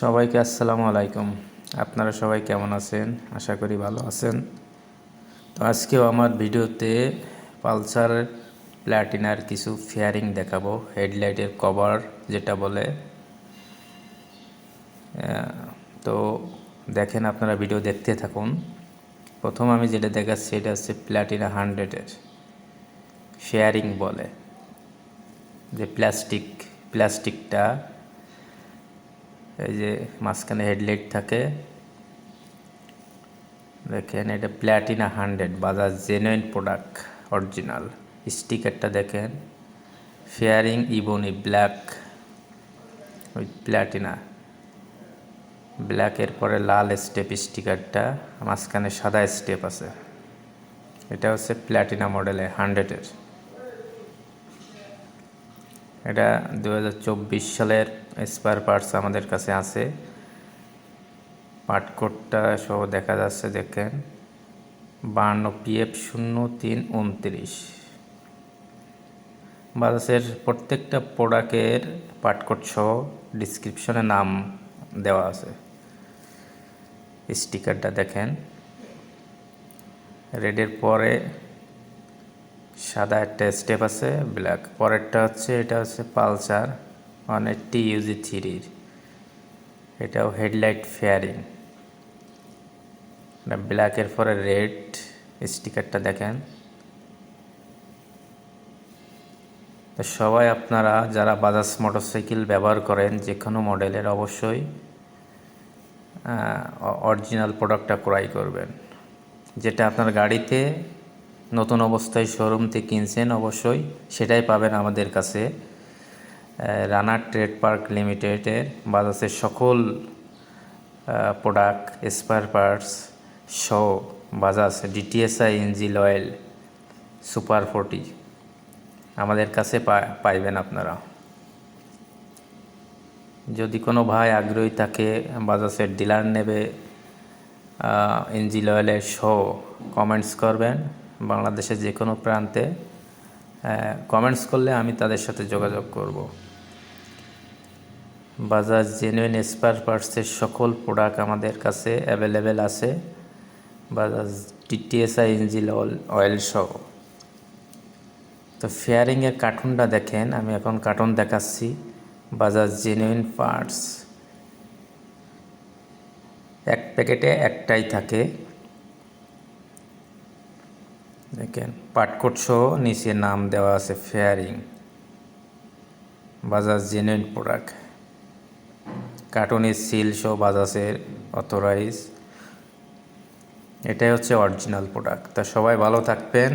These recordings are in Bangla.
সবাইকে আসসালামু আলাইকুম। আপনারা সবাই কেমন আছেন? আশা করি ভালো আছেন। তো আজকেও আমার ভিডিওতে পালসার প্ল্যাটিনার কিছু ফেয়ারিং দেখাবো। হেডলাইটের কভার যেটা বলে। তো দেখেন আপনারা ভিডিও দেখতে থাকুন। প্রথম আমি যেটা দেখাচ্ছি, এটা হচ্ছে প্ল্যাটিনা হান্ড্রেডের ফেয়ারিং বলে। যে প্লাস্টিক, প্লাস্টিকটা এই যে মাঝখানে হেডলাইট থাকে। দেখেন, এটা Platina hundred, Bajaj genuine product, original. স্টিকারটা দেখেন, fairing ebony black with Platina ব্ল্যাকের পরে লাল স্টেপ স্টিকারটা, মাঝখানে সাদা স্টেপ আছে। এটা হচ্ছে প্ল্যাটিনা মডেলে হান্ড্রেডের এটা দু হাজার চব্বিশ সালের স্পেয়ার পার্টস আমাদের কাছে আছে। পাটকোটটা সহ দেখা যাচ্ছে, দেখেন। বান্ন পিএফ শূন্য তিন উনত্রিশ। বাজাজের প্রত্যেকটা প্রোডাক্টের পাটকোট সহ ডিসক্রিপশনে নাম দেওয়া আছে। স্টিকারটা দেখেন। রেডের পরে সাদা একটা স্টেপ আছে ব্ল্যাক পরেরটা হচ্ছে, এটা হচ্ছে পালসার ওয়ান এইটটি ইউজি থ্রির এটাও হেডলাইট ফেয়ারিং ব্ল্যাকের পরে রেড স্টিকারটা দেখেন। তো সবাই আপনারা যারা বাজাজ মোটরসাইকেল ব্যবহার করেন যে কোনো মডেলের অবশ্যই অরিজিনাল প্রোডাক্টটা ক্রয় করবেন। যেটা আপনার গাড়িতে নতুন অবস্থায় শোরুম থেকে কিনছেন, অবশ্যই সেটাই পাবেন আমাদের কাছে। রানার ট্রেড পার্ক লিমিটেডের বাজাজের সকল product spare parts show Bajaj DTSi engine oil super forty আমাদের কাছে পাইবেন আপনারা। যদি কোনো ভাই আগ্রহী থাকে, বাজাজের ডিলার নেবে ইঞ্জিল অয়েলের শো কমেন্টস করবেন। বাংলাদেশের যে কোনো প্রান্তে কমেন্টস করলে আমি তাদের সাথে যোগাযোগ করব। বাজাজ জেনুইন স্পার পার্টসের সকল প্রোডাক্ট আমাদের কাছে অ্যাভেলেবেল আছে। Bajaj DTSi engine oil oil সহ। তো ফেয়ারিংয়ের কার্টুনটা দেখেন, আমি এখন কার্টুন দেখাচ্ছি। বাজাজ জেনুইন পার্টস এক প্যাকেটে একটাই থাকে। দেখেন পাটকোট সহ নিচে নাম দেওয়া আছে ফেয়ারিং বাজাজ জেনুইন প্রোডাক্ট কার্টুনের সিল সহ বাজাজের অথরাইজ এটাই হচ্ছে অরিজিনাল প্রোডাক্ট তা সবাই ভালো থাকবেন।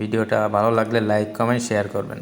ভিডিওটা ভালো লাগলে লাইক কমেন্ট শেয়ার করবেন।